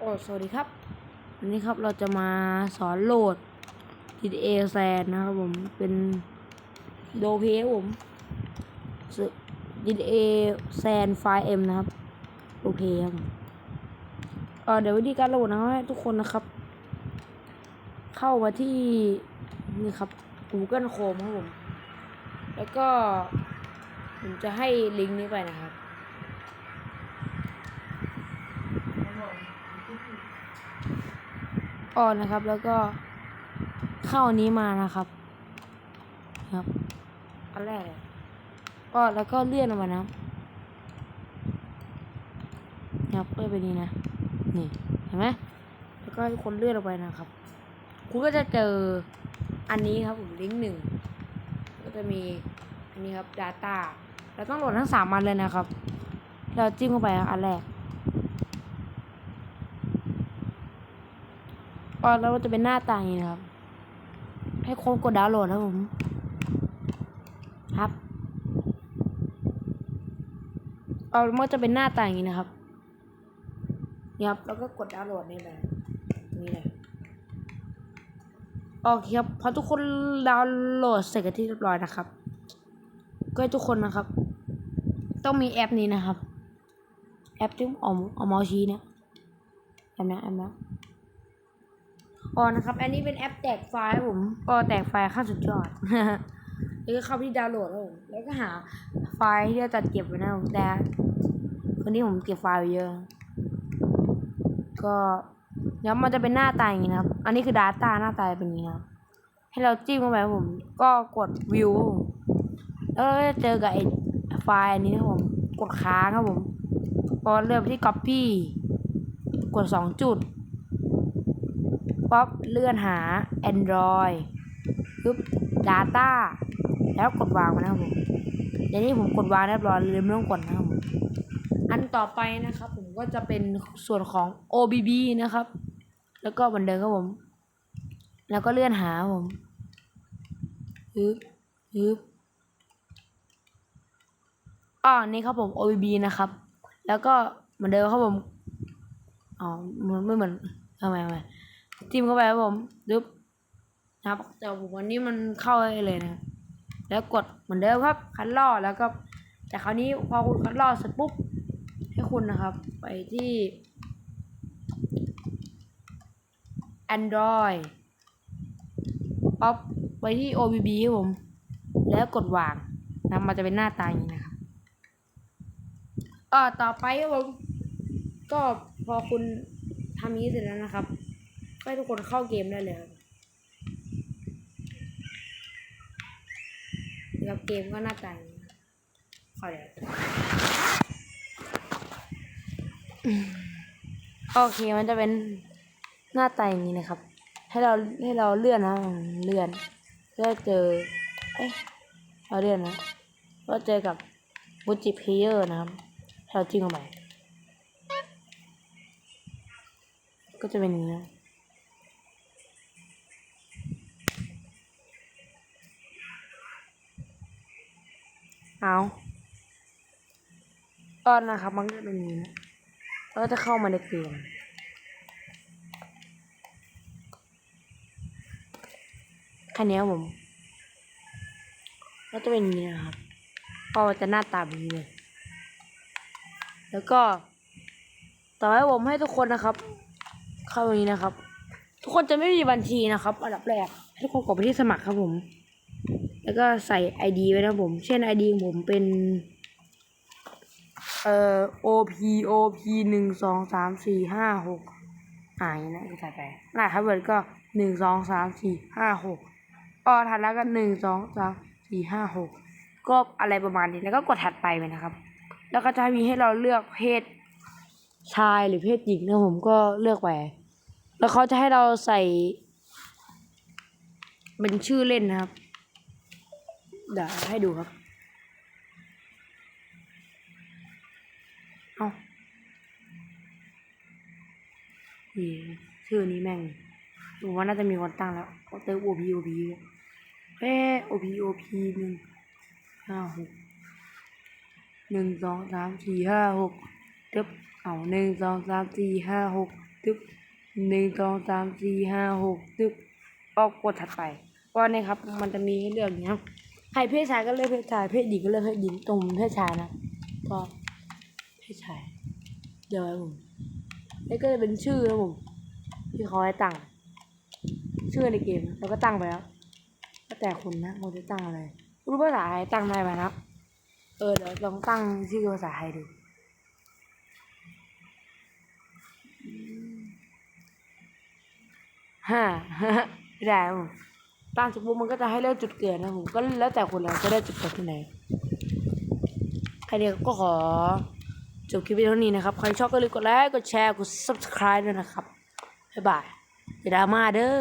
โอ้สวัสดีครับวันนี้ครับเราจะมาสอนโหลด GTA San นะครับผมเป็นโดเพผม GTA San 5M นะครับโอเคครับเดี๋ยววิธีการโหลดนะครับทุกคนนะครับ เข้ามาที่นี่ครับ Google Chrome ครับผม แล้วก็ผมจะให้ลิงก์นี้ไปนะครับ ออนนะครับ แล้วก็เข้านี้มานะครับครับอันแรกก็แล้วก็เลื่อนออกมานะครับเลื่อนไปนี้นะนี่เห็นไหมแล้วก็ให้คนเลื่อนออกไปนะครับ คุณก็จะเจออันนี้ครับผมลิงก์หนึ่งก็จะมีอันนี้ครับ Data เราต้องโหลดทั้งสามอันเลยนะครับ เราจิ้มเข้าไปอันแรก ก็แล้วก็จะเป็นหน้าตาอย่างนี้นะครับ ให้คนกดดาวน์โหลดนะผม ครับเอามันก็จะเป็นหน้าตาอย่างนี้นะครับนี่ครับแล้วก็กดดาวน์โหลดนี่เลยนี่เลยโอเคครับพอทุกคนดาวน์โหลดเสร็จกันที่เรียบร้อยนะครับ ก็ให้ทุกคนนะครับ ต้องมีแอปนี้นะครับ แอปที่เอาเอาเมาส์ชี้เนี่ยแอปนี้แอปนี้ อ๋อนะครับ อันนี้เป็นแอปแตกไฟล์ครับผม ก็แตกไฟล์ขั้นสุดยอดแล้วก็เข้าที่ดาวน์โหลดครับผมแล้วก็หาไฟล์ที่จะจัดเก็บไว้นะผมแต่คนนี้ผมเก็บไฟล์ไว้เยอะ ก็แล้วมันจะเป็นหน้าตาอย่างนี้นะครับ อันนี้คือ Data หน้าตาเป็นอย่างนี้นะครับให้เราจิ้มเข้าไปครับผม ก็กดวิวแล้วก็จะเจอกับไอ้ไฟล์อันนี้นะครับผมกดค้างครับผมพอเลือกไปที่ Copy กดสองจุด ป๊อปเลื่อนหา Android ปึ๊บ Data แล้วกดวางมานะครับผมเดี๋ยวนี้ผมกดวางเรียบร้อยเลยไม่ต้องกดนะครับผมอันต่อไปนะครับ ผมก็จะเป็นส่วนของ OBB นะครับ แล้วก็เหมือนเดิมครับผม แล้วก็เลื่อนหาผมปึ๊บปึ๊บอ๋อนี่ครับผม OBB นะครับ แล้วก็เหมือนเดิมครับผมอ๋อไม่เหมือนทำไมทำไม จิ้มเข้าไปครับผมดึบนะครับ แต่ผมวันนี้มันเข้าได้เลยนะ แล้วกดเหมือนเดิมครับคันล่อแล้วก็ แต่คราวนี้พอคุณคันล่อเสร็จปุ๊บให้คุณนะครับ ไปที่ Android ป๊อปไปที่ OBB ครับผม แล้วกดวางนะมันจะเป็นหน้าตาอย่างนี้นะครับอ่าต่อไปครับผมก็พอคุณทำนี้เสร็จแล้วนะครับ ให้ทุกคนเข้าเกมได้เลยครับแล้วเกมก็หน้าตาอย่างนี้ครับเข้าเลยอืมโอเคมันจะเป็นหน้าตาอย่างนี้นะครับ ให้เราให้เราเลื่อนนะเลื่อนก็เจอเอ๊ะเราเลื่อนนะก็เจอกับบูจิเพเยอร์นะครับเราจิ้มเข้าไปก็จะเป็นอย่างนี้ เอาตอนนะครับ มันก็จะเป็นงนี้แล้วก็จะเข้ามาในเกมแค่นี้ครับผมก็จะเป็นอย่างนี้นะครับก็จะหน้าตาแบบนี้เลย แล้วก็ ต่อให้ผมให้ทุกคนนะครับ เข้าตรงนี้นะครับ ทุกคนจะไม่มีบัญชีนะครับ อันดับแรกให้ทุกคนกดไปที่สมัครครับผม แล้วก็ใส่ ID ไว้นะผม เช่น ID ของผมเป็น เอ่อ OP OP หนึ่งสองสามสี่ห้าหกอ่าอย่างนี้นะใส่ไปรหัสพาสเวิร์ดก็หนึ่งสองสามสี่ห้าหกออถัดแล้วก็หนึ่งสองสามสี่ห้าหกก็อะไรประมาณนี้แล้วก็กดถัดไปไปนะครับ แล้วก็จะมีให้เราเลือกเพศชายหรือเพศหญิงนะผมก็เลือกไปแล้วเขาจะให้เราใส่ เป็นชื่อเล่นนะครับ เดี๋ยวให้ดูครับ เอานี่ชื่อนี้แม่งผมว่าน่าจะมีคนตั้งแล้วเขาเติม OP OP เอ้ OP OP หนึ่งห้าหกหนึ่งสองสามสี่ห้าหกตึ๊บเอาหนึ่งสองสามสี่ห้าหกตึ๊บหนึ่งสองสามสี่ห้าหกตึ๊บก็กดถัดไปก็เนี่ครับ มันจะมีให้เลือกอย่างเให้เพศชายก็เลือกเพศชาย เพศหญิงก็เลือกเพศหญิงตรงเพศชายนะก็เพศชาย เดี๋ยวผมแล้วก็จะเป็นชื่อครับผมที่เขาให้ตั้งชื่อในเกมแล้วก็ตั้งไปแล้วก็แต่คุณนะคุณจะตั้งอะไรรู้ภาษาไทยตั้งได้ไหมนะเออเดี๋ยวลองตั้งชื่อภาษาไทยดูฮ่าไม่ได้ครับผม ตั้งเสร็จปุ๊บมันก็จะให้เลือกจุดเกิดนะผมก็แล้วแต่คนเราจะได้จุดเกิดที่ไหนใครเดียวก็ขอจบคลิปไว้เท่านี้นะครับ ใครชอบก็รีบกดไลค์ กดแชร์ กด subscribe ด้วยนะครับ บ๊ายบายอย่าดราม่าเด้อ